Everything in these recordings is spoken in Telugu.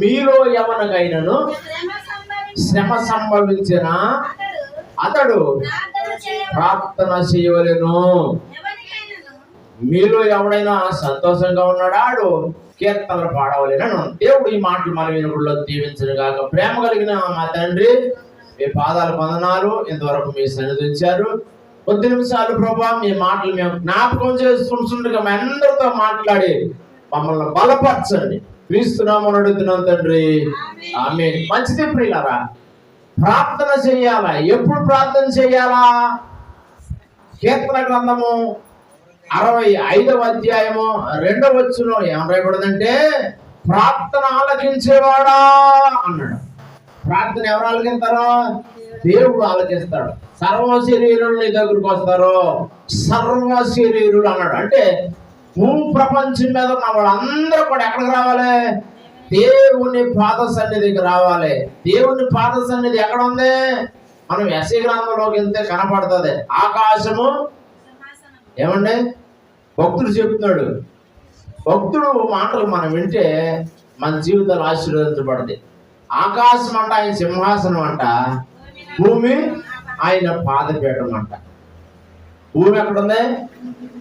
మీలో ఎవరికైనాను శ్రమ సంభవించిన అతడు ప్రార్థన చేయవలను. మీలో ఎవడైనా సంతోషంగా ఉన్నాడాడు కీర్తనలు పాడవలేనను. దేవుడు ఈ మాటలు మన వినుగుల్లో దీవించను కాక ప్రేమ కలిగిన మా తండ్రి మీ పాదాలు పొందనాలు ఇంతవరకు మీ సన్నిధి ఇచ్చారు. కొద్ది నిమిషాలు ప్రభా మీ మాటలు మేము జ్ఞాపకం చేసుకుంటుండగా మీ అందరితో మాట్లాడి మమ్మల్ని బలపరచండి. క్రీస్తున్నామని అడుగుతున్నాం తండ్రి. ఆమె మంచిది ప్రియులరా. ప్రార్థన చెయ్యాలా ఎప్పుడు ప్రార్థన చెయ్యాలా కీర్తన గ్రంథము అరవై ఐదవ అధ్యాయము రెండవ వచ్చులో ఏం రాయబడిందంటే ప్రార్థన ఆలకించేవాడా అన్నాడు. ప్రార్థన ఎవరు ఆలకిస్తారో దేవుడు ఆలకిస్తాడు. సర్వ శరీరులు నీ దగ్గరకు వస్తారు. సర్వ శరీరులు అన్నాడు. అంటే భూ ప్రపంచం మీద ఉన్న వాళ్ళందరూ కూడా ఎక్కడికి రావాలి? దేవుని పాద సన్నిధికి రావాలి. దేవుని పాద సన్నిధి ఎక్కడ ఉంది? మనం ఎస్ఐ గ్రామంలోకి వెళ్తే కనపడుతుంది. ఆకాశము ఏమండి? భక్తుడు చెప్తున్నాడు. భక్తుడు మాటలు మనం వింటే మన జీవితాలు ఆశీర్వదించబడింది ఆకాశం అంట ఆయన సింహాసనం అంట భూమి ఆయన పాదపీఠం అంట. భూమి ఎక్కడుంది?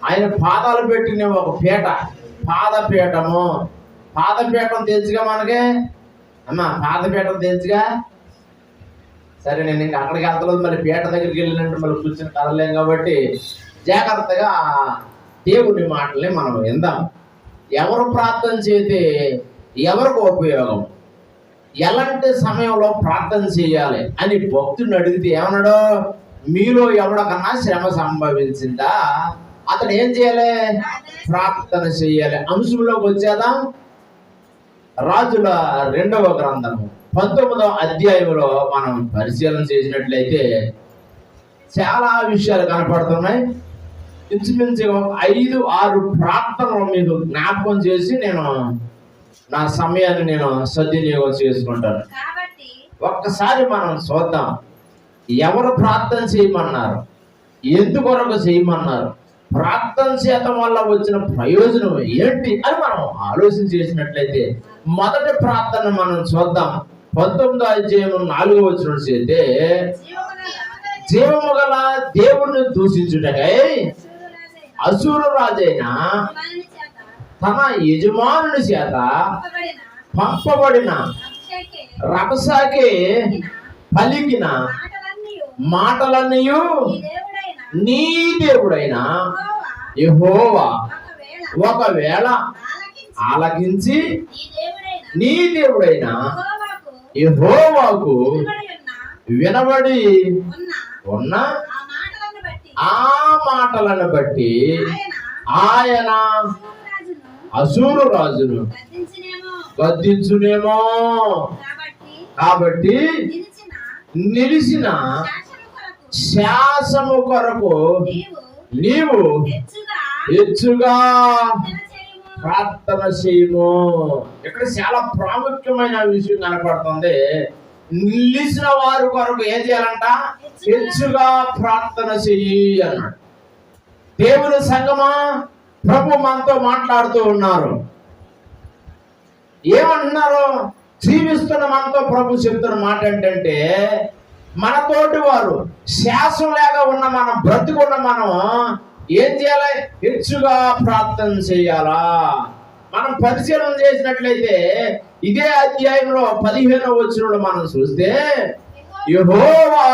ఆయన పాదాలు పెట్టిన ఒక పీట. పాదపీఠము. పాదపీఠం తెలుసుగా మనకి? అమ్మా పాదపీఠం తెలుసుగా? సరే నేను ఇంకా అక్కడికి వెళ్తలేదు. మళ్ళీ పీట దగ్గరికి వెళ్ళినట్టు మళ్ళీ కూర్చొని కదలేం కాబట్టి జాగ్రత్తగా దేవుని మాటల్ని మనం విందాం. ఎవరు ప్రార్థన చేస్తే ఎవరికి ఉపయోగం? ఎలాంటి సమయంలో ప్రార్థన చేయాలి అని భక్తుడిని అడిగితే ఏమన్నాడు? మీలో ఎవరికన్నా శ్రమ సంభవించిందా? అతను ఏం చేయాలి? ప్రార్థన చేయాలి. అంశంలోకి వచ్చేదా రాజుల రెండవ గ్రంథము పంతొమ్మిదవ అధ్యాయంలో మనం పరిశీలన చేసినట్లయితే చాలా విషయాలు కనపడుతున్నాయి. ఇంచుమించు ఐదు ఆరు ప్రార్థనలు మీకు జ్ఞాపకం చేసి నేను నా సమయాన్ని నేను సద్వినియోగం చేసుకుంటాను. ఒక్కసారి మనం చూద్దాం. ఎవరు ప్రార్థన చేయమన్నారు? ఎందుకొరకు చేయమన్నారు? ప్రార్థన చేయటం వల్ల వచ్చిన ప్రయోజనం ఏంటి అని మనం ఆలోచన చేసినట్లయితే మొదటి ప్రార్థన మనం చూద్దాం. పంతొమ్మిదో అధ్యాయం నాలుగో వచ్చిన చేస్తే జీవము గల దేవుణ్ణి దూషించుటకై అసూరు రాజైన తన యజమానుని చేత పంపబడిన రభసాకి పలికిన మాటలన్నీ నీ దేవుడైన యెహోవా. ఒకవేళ ఆలకించి నీ దేవుడైన యెహోవాకు వినబడి ఉన్న? ఆ మాటలను బట్టి. ఆయన అసూరు రాజును గద్దించినేమో. కాబట్టి నిలిచిన శాసనము కొరకు శాసము కొరకు నీవు హెచ్చుగా. ప్రార్థన చేయము. ఇక్కడ చాలా ప్రాముఖ్యమైన విషయం కనపడుతుంది. నిలిచిన వారి కొరకు ఏం చేయాలంట? హెచ్చుగా ప్రార్థన చెయ్యి అన్నాడు. దేవుని సంగమా ప్రభు మనతో మాట్లాడుతూ ఉన్నారు. ఏమంటున్నారు? జీవిస్తున్న మనతో ప్రభు చెప్తున్న మాట ఏంటంటే మన తోటి వారు. శాసం లేక ఉన్న మనం బ్రతుకున్న మనం ఏం చేయాలి? హెచ్చుగా ప్రార్థన చేయాలా? మనం పరిశీలన చేసినట్లయితే ఇదే అధ్యాయంలో పదిహేనవ వచ్చినప్పుడు మనం చూస్తే యహోవా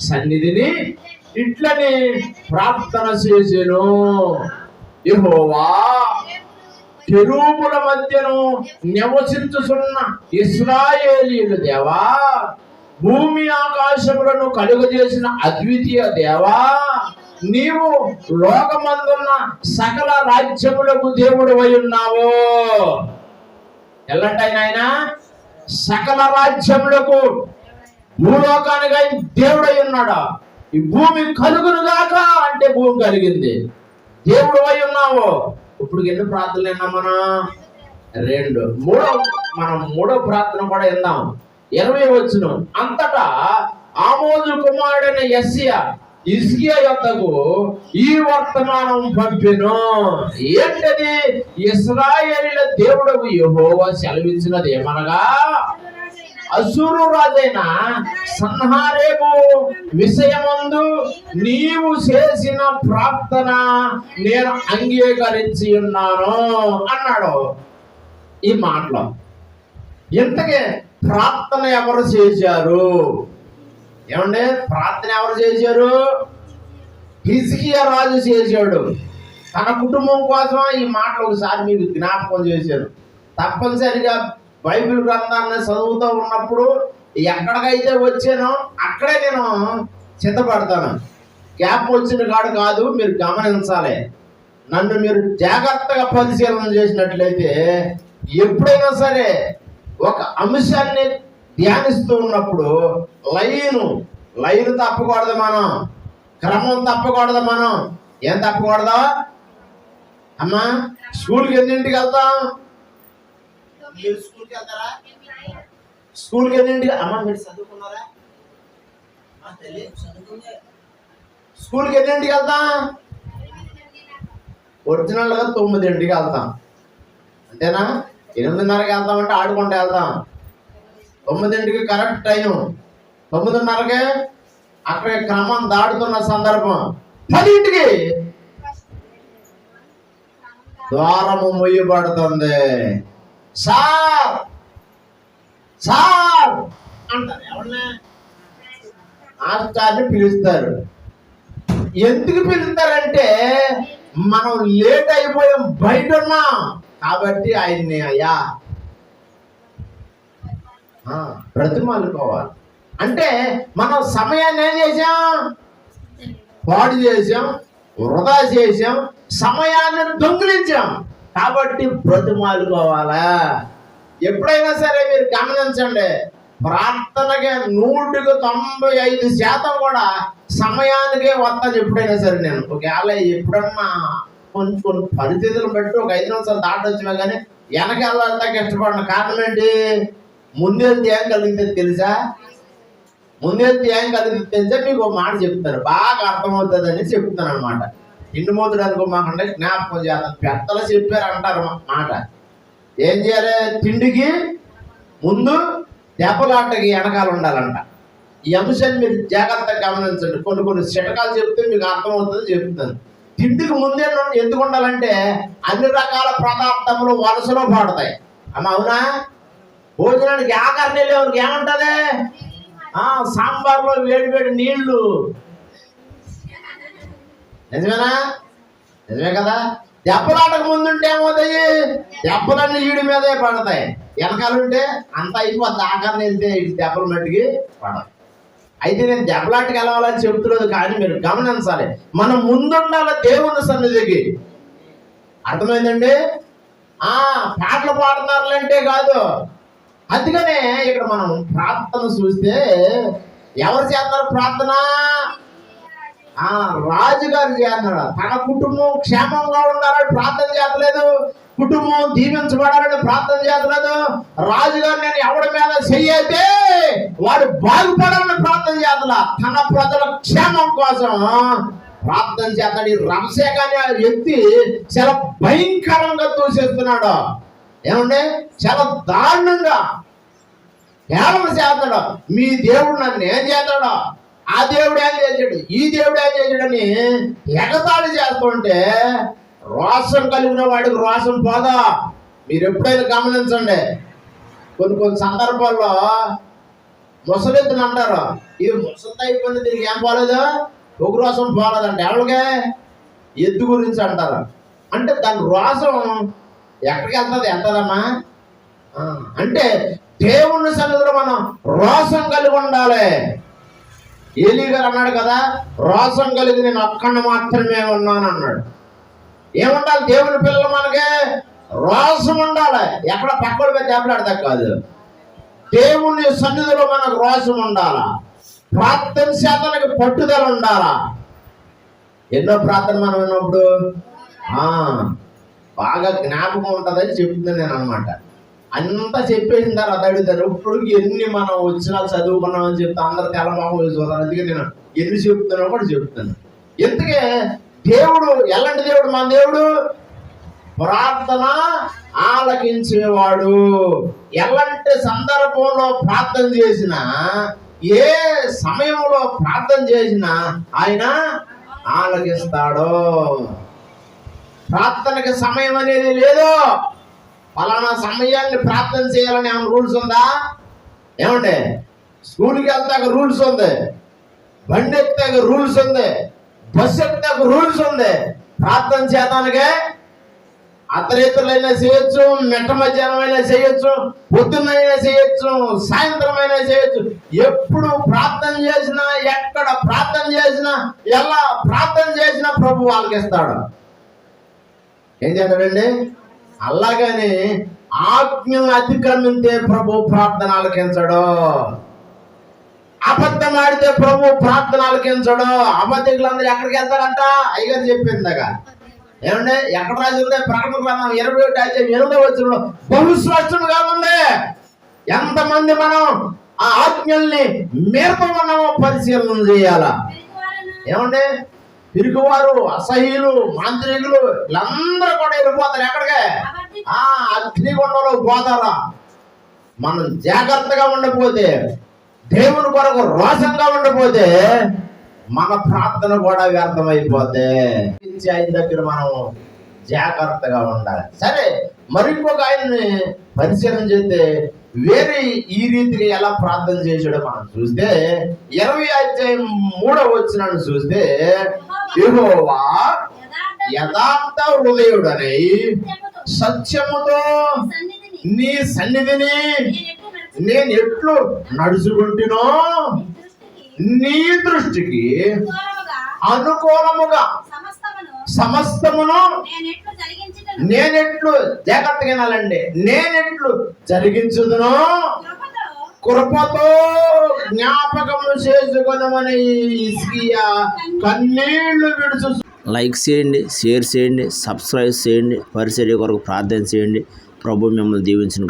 సన్నిధిని ఇట్లని ప్రార్థన చేసేను. యహోవా కెరూపుల మధ్యను నివసించుతున్న ఇస్రాయేలీలు దేవా భూమి ఆకాశములను కలుగజేసిన అద్వితీయ దేవా నీవు లోకమందున్న సకల రాజ్యములకు దేవుడు అయి ఉన్నావు. ఎల్లంటే ఆయన సకల రాజ్యములకు భూలోకానికి దేవుడై ఉన్నాడా? ఈ భూమి కలుగును గాక అంటే భూమి కలిగింది. దేవుడు అయి ఉన్నావు. ఇప్పుడు ఎన్ని ప్రార్థనలు విన్నాం మనం? రెండు. మూడో మనం మూడో ప్రార్థన కూడా విందాం. ఇరవై వచ్చిన అంతటా ఆమోదు కుమారుడైన యస్య ఇస్కియా యొద్దకు ఈ వర్తమానం పంపెను. ఏంటది? ఇస్రాయేలీల దేవుడకు యహోవా సెలవించినది ఏమనగా? అసురు రాజైన సన్హారేపు విషయమందు నీవు చేసిన ప్రార్థన నేను అంగీకరించి ఉన్నాను అన్నాడు. ఈ మాటలో. ఇంతకే ప్రార్థన ఎవరు చేశారు? ఏమండి? ప్రార్థన ఎవరు చేశారు? హిజ్కియా రాజు చేశాడు. తన కుటుంబం కోసం ఈ మాటలు ఒకసారి మీకు జ్ఞాపకం చేశాను తప్పనిసరిగా బైబిల్ గ్రంథాన్ని చదువుతూ ఉన్నప్పుడు ఎక్కడికైతే వచ్చానో అక్కడే నేను చిత్తపడతాను. గ్యాప్ వచ్చిన కాడు కాదు మీరు గమనించాలి. నన్ను మీరు జాగ్రత్తగా పరిశీలన చేసినట్లయితే ఎప్పుడైనా సరే ఒక అంశాన్ని ధ్యానిస్తూ ఉన్నప్పుడు లైను లైన్ తప్పకూడదు మనం. క్రమం తప్పకూడదు మనం. ఏం తప్పకూడదు? అమ్మా స్కూల్కి ఎన్నింటికి వెళ్తాం? మీరు స్కూల్కి వెళ్తారా? స్కూల్కి ఎన్నింటికి అమ్మా మీరు చదువుకున్నారా. స్కూల్కి ఎన్నింటికి వెళ్తాం? ఒరిజినల్గా తొమ్మిదింటికి వెళ్తాం. అంతేనా? ఎనిమిదిన్నరకి వెళ్తామంటే ఆడుకుంటూ వెళ్తాం. తొమ్మిదింటికి కరెక్ట్ టైం తొమ్మిదిన్నరకే అక్కడ క్రమం దాటుతున్న సందర్భం. పదింటికి ద్వారము మొయ్యబడుతుంది. సార్! సార్! అంటారు. ఎవరిని? మాస్టర్ని పిలుస్తారు. ఎందుకు పిలుస్తారంటే మనం లేట్ అయిపోయాం బయట ఉన్నాం. కాబట్టి ఆయన్ని అయ్యా. ఆ, బ్రతిమాలుకోవాలి. అంటే మనం సమయాన్ని ఏం చేసాం పాడు చేసాం వృధా చేసాం సమయాన్ని దొంగిలించాం. కాబట్టి బ్రతిమాలుకోవాలా? ఎప్పుడైనా సరే మీరు గమనించండి ప్రార్థనగా నూటికి తొంభై ఐదు శాతం కూడా సమయానికే వస్తాను ఎప్పుడైనా సరే నేను. ఒకవేళ ఎప్పుడన్నా కొన్ని కొన్ని పరిస్థితులు బట్టి ఒక ఐదు నిమిషాలు దాటొచ్చినా కానీ వెనక వెళ్ళడానికి ఇష్టపడిన కారణం ఏంటి? ముందెళ్తే ఏం కలిగింది తెలుసా? ముందెళ్తే ఏం కలిగింది తెలిసే? మీకు ఒక మాట చెప్తాను బాగా అర్థమవుతుందని చెప్తాను అనమాట ఇంటి మూతుడు అనుకోమాకంటే జ్ఞాపకం చేస్తాను. పెద్దలు చెప్పారు అంటారు మా- మాట. ఏం చేయాలి? తిండికి ముందు దెబ్బలాటకి వెనకాల ఉండాలంట. ఈ అంశాన్ని మీరు జాగ్రత్తగా గమనించండి. కొన్ని కొన్ని చిటకాలు చెప్తే మీకు అర్థమవుతుంది చెప్తాను. తిండికి ముందే ఎందుకు ఉండాలంటే అన్ని రకాల పదార్థములు వలసలో పాడతాయి. అమ్మ అవునా? భోజనానికి ఆకరణ లేవునికి ఏముంటది? సాంబార్లో వేడి వేడి నీళ్ళు. నిజమేనా? నిజమే కదా? దెబ్బలాటకు ముందుంటే ఏమవుతాయి? దెబ్బలన్నీ ఈడి మీదే పడతాయి. వెనకాలంటే అంత అయిపోద్ది. ఆకరణ వెళ్తే దెబ్బలు మట్టికి పడదు అయితే నేను దెబ్బలాటకి వెళ్ళాలని చెబుతున్నది కానీ మీరు గమనించాలి. మనం ముందుండాలి దేవుని సన్నిధికి. అర్థమైందండి? ఆ పాటలు పాడుతున్నారులంటే కాదు. అందుకనే ఇక్కడ మనం ప్రార్థన చూస్తే ఎవరు చేస్తారు ప్రార్థన? ఆ రాజుగారు చేస్తున్నాడు. తన కుటుంబం క్షేమంగా ఉండాలని ప్రార్థన చేయట్లేదు కుటుంబం దీవించబడాలని ప్రార్థన చేయట్లేదు రాజుగారు నేను ఎవరి మీద చెయ్యైతే వాడు బాగుపడాలని ప్రార్థన చేస్తలా. తన ప్రజల క్షేమం కోసం ప్రార్థన చేస్తాడు. ఈ రమశేఖ అనే ఆ వ్యక్తి చాలా భయంకరంగా దూషిస్తున్నాడు. ఏమండి? చాలా దారుణంగా. కేవలం చేస్తాడు మీ దేవుడు నన్ను ఏం చేస్తాడో ఆ దేవుడు ఏం చేశాడు? ఈ దేవుడు ఏం చేశాడని ఎగతాళి చేస్తుంటే రోషం కలిగిన వాడికి రోషం పోదా? మీరు ఎప్పుడైనా గమనించండి. కొన్ని కొన్ని సందర్భాల్లో ముసలిద్దులు అంటారు. ఇది ముసలితో అయిపోయింది దీనికి ఏం పోలేదు? ఒక రోసం పోలేదంట. ఎవరికే? ఎద్దు గురించి అంటారు. అంటే దాని రోసం ఎక్కడికి వెళ్తుంది? వెళ్తుందమ్మా? అంటే దేవుని సన్నిధిలో మనం రోషం కలిగి ఉండాలి. ఏలీ గారు అన్నాడు కదా రోషం కలిగి నేను అక్కడ మాత్రమే ఉన్నాను అన్నాడు. ఏముండాలి దేవుని పిల్లలు మనకి? రోషం ఉండాలి. ఎక్కడ పక్కన పెట్టి దెబ్బలాడతా కాదు. దేవుని సన్నిధిలో మనకు రోషం ఉండాలా? ప్రార్థన శాతానికి పట్టుదల ఉండాలా? ఎన్నో ప్రార్థన మనం విన్నప్పుడు బాగా జ్ఞాపకం ఉంటుందని చెప్తున్నాను నేను అనమాట అంతా చెప్పేసిన తర్వాత అడుగుతారు ఇప్పుడు ఎన్ని మనం వచ్చినా చదువుకున్నామని చెప్తే అందరు తెల్లమొహం చూడాలి అందుకే నేను ఎన్ని చెప్తున్నా కూడా చెప్తాను. ఎందుకే? దేవుడు ఎలాంటి దేవుడు? మన దేవుడు ప్రార్థన ఆలకించేవాడు. ఎలాంటి సందర్భంలో ప్రార్థన చేసినా ఏ సమయంలో ప్రార్థన చేసినా ఆయన ఆలకిస్తాడు. ప్రార్థనకి సమయం అనేది లేదు. ఫలానా సమయాన్ని ప్రార్థన చేయాలని ఆమె రూల్స్ ఉందా? ఏమండి స్కూల్కి వెళ్తాక రూల్స్ ఉంది బండి ఎత్తాక రూల్స్ ఉంది బస్సు ఎత్తాక రూల్స్ ఉంది. ప్రార్థన చేతానికే అర్ధరేతులైనా చేయొచ్చు మెట్ట మధ్యాహ్నమైనా చేయొచ్చు పొద్దున్నైనా చేయొచ్చు సాయంత్రం అయినా చేయొచ్చు. ఎప్పుడు ప్రార్థన చేసినా ఎక్కడ ప్రార్థన చేసినా ఎలా ప్రార్థన చేసినా ప్రభు వాళ్ళకి ఇస్తాడు ఏం చేస్తాడండి? అలాగని ఆజ్ఞను అతిక్రమితే ప్రభు ప్రార్థన ఆలకించడు అబద్ధం ఆడితే ప్రభు ప్రార్థన ఆలకించడు అబద్ధికులందరూ ఎక్కడికి వెళ్తారంట? అయ్యగారు చెప్పిందాక ఏమంటే ఎక్కడ రాసి ప్రకటన గ్రంథం ఇరవై ఒకటి అయితే ఎనిమిదో వచ్చిన బహు ఉంది. ఎంతమంది మనం ఆ ఆజ్ఞల్ని మేరకు ఉన్నామో పరిశీలన చేయాలా? ఏమంటే పిరుగువారు అసహ్యులు మాంత్రికులు వీళ్ళందరూ కూడా వెళ్ళిపోతారు. ఎక్కడికే? ఆ అగ్నిగుండంలో పోతారా? మనం జాగ్రత్తగా ఉండకపోతే దేవుని కొరకు రోషంగా ఉండకపోతే మన ప్రార్థన కూడా వ్యర్థమైపోతే. ఆయన దగ్గర మనం జాగ్రత్తగా ఉండాలి. సరే మరింకొక ఆయన్ని పరిశీలన చేస్తే వేరే ఈ రీతిగా ఎలా ప్రార్థన చేసాడో మనం చూస్తే ఇరవై అధ్యాయం మూడవ వచ్చినాన్ని చూస్తే యెహోవా యథార్థ హృదయుడనై సత్యముతో నీ సన్నిధిని నేను ఎట్లు నడుచుకుంటునో నీ దృష్టికి అనుకూలముగా సమస్తమును నేనెట్లు జాగ్రత్త వినాలండి. నేనెట్లు జరిగించుదును. కృపతో కృపతో జ్ఞాపకము చేసుకొనమని ఇస్కియా కన్నీళ్ళు విడుచు లైక్ చేయండి షేర్ చేయండి సబ్స్క్రైబ్ చేయండి పరిచర్య కొరకు ప్రార్థన చేయండి. ప్రభు మిమ్మల్ని దీవించిన